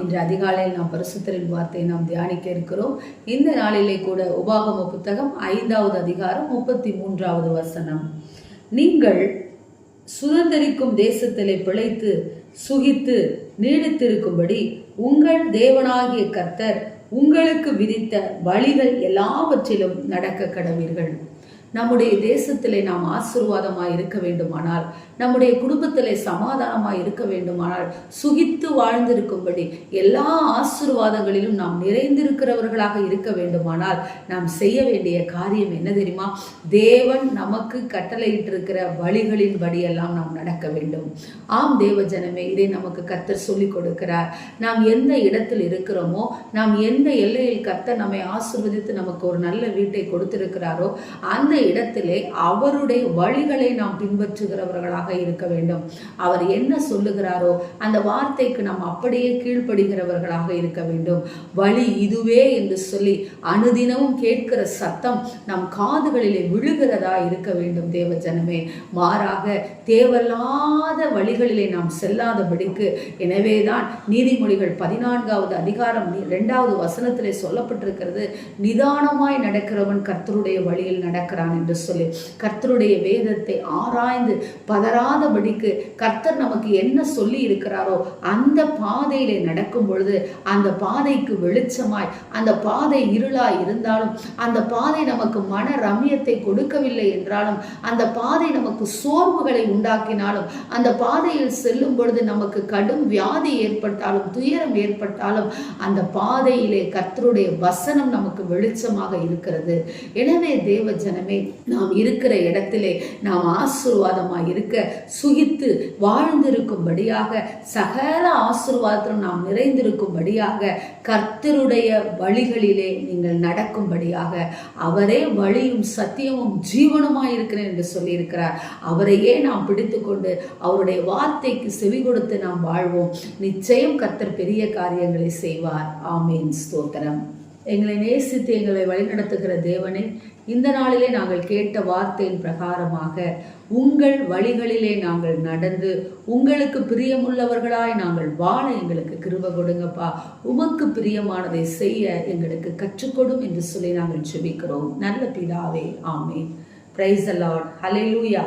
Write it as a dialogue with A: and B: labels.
A: இன்று அதிகாலையில் நாம் பரிசுத்தரின் வார்த்தையை நாம் தியானிக்க இருக்கிறோம். இந்த நாளிலே கூட உபாகம புத்தகம் ஐந்தாவது அதிகாரம் முப்பத்தி மூன்றாவது வசனம். நீங்கள் சுதந்திரிக்கும் தேசத்திலே பிழைத்து சுகித்து நீடித்திருக்கும்படி உங்கள் தேவனாகிய கர்த்தர் உங்களுக்கு விதித்த வழிகள் எல்லாவற்றிலும் நடக்க கடவீர்கள் நம்முடைய தேசத்திலே நாம் ஆசிர்வாதமாக இருக்க வேண்டுமானால் நம்முடைய குடும்பத்திலே சமாதானமாக இருக்க வேண்டுமானால் சுகித்து வாழ்ந்திருக்கும்படி எல்லா ஆசீர்வாதங்களிலும் நாம் நிறைந்திருக்கிறவர்களாக இருக்க வேண்டுமானால் நாம் செய்ய வேண்டிய காரியம் என்ன தெரியுமா? தேவன் நமக்கு கட்டளையிட்டிருக்கிற வழிகளின் படியெல்லாம் நாம் நடக்க வேண்டும். ஆம் தேவ ஜனமே இதை நமக்கு கத்தர் சொல்லிக் கொடுக்கிறார். நாம் எந்த இடத்தில் இருக்கிறோமோ நாம் எந்த எல்லையில் கர்த்தர் நம்மை ஆசிர்வதித்து நமக்கு ஒரு நல்ல வீட்டை கொடுத்திருக்கிறாரோ அந்த இடத்திலே அவருடைய வழிகளை நாம் பின்பற்றுகிறவர்களாக இருக்க வேண்டும். அவர் என்ன சொல்லுகிறாரோ அந்த வார்த்தைக்கு நாம் அப்படியே கீழ்ப்படுகிறவர்களாக இருக்க வேண்டும். வழி இதுவே என்று சொல்லி அனுதினமும் கேட்கிற சத்தம் நம் காதுகளிலே விழுகிறதா இருக்க வேண்டும் தேவ ஜனமே மாறாக தேவையில்லாத வழிகளிலே நாம் செல்லாதபடிக்கு எனவேதான் நீதிமொழிகள் பதினான்காவது அதிகாரம் இரண்டாவது வசனத்திலே சொல்லப்பட்டிருக்கிறது நிதானமாய் நடக்கிறவன் கர்த்தருடைய வழியில் நடக்கிறான். என்று சொல்லி கர்த்தருடைய வேதத்தை ஆராய்ந்து பதறாதபடிக்கு கர்த்தர் நமக்கு என்ன சொல்லி இருக்கிறாரோ அந்த பாதையிலே நடக்கும் பொழுது அந்த பாதைக்கு வெளிச்சமாய் அந்த பாதை இருளாய் இருந்தாலும் அந்த பாதை நமக்கு மன ரம்யத்தை கொடுக்கவில்லை என்றாலும் அந்த பாதை நமக்கு சோர்வுகளை உண்டாக்கினாலும் அந்த பாதையில் செல்லும் பொழுது நமக்கு கடும் வியாதி ஏற்பட்டாலும் துயரம் ஏற்பட்டாலும் அந்த பாதையிலே கர்த்தருடைய வசனம் நமக்கு வெளிச்சமாக இருக்கிறது. எனவே தேவ ஜனமே நாம் இருக்கிற இடத்திலே நாம் ஆசீர்வாதமாக இருக்க சுகித்து வாழ்ந்திருக்கும்படியாக சகல ஆசீர்வாதத்திலும் நாம் நிறைந்திருக்கும்படியாக கர்த்தருடைய வழிகளிலே நீங்கள் நடக்கும்படியாக அவரே வழியும் சத்தியமும் ஜீவனமாக இருக்கிறேன் என்று சொல்லியிருக்கிறார். அவரையே நாம் பிடித்துக்கொண்டு அவருடைய வார்த்தைக்கு செவி கொடுத்து நாம் வாழ்வோம். நிச்சயம் கர்த்தர் பெரிய காரியங்களை செய்வார். ஆமேன். ஸ்தோத்திரம். எங்களை நேசித்து எங்களை வழிநடத்துகிற தேவனே இந்த நாளிலே நாங்கள் கேட்ட வார்த்தையின் பிரகாரமாக உங்கள் வழிகளிலே நாங்கள் நடந்து உங்களுக்கு பிரியமுள்ளவர்களாய் நாங்கள் வாழ எங்களுக்கு கிருப கொடுங்கப்பா. உமக்கு பிரியமானதை செய்ய எங்களுக்கு கற்றுக்கொடும் என்று சொல்லி நாங்கள் செபிக்கிறோம் நல்ல பிதாவே ஆமே பிரைஸ் அலாட் ஹalleluya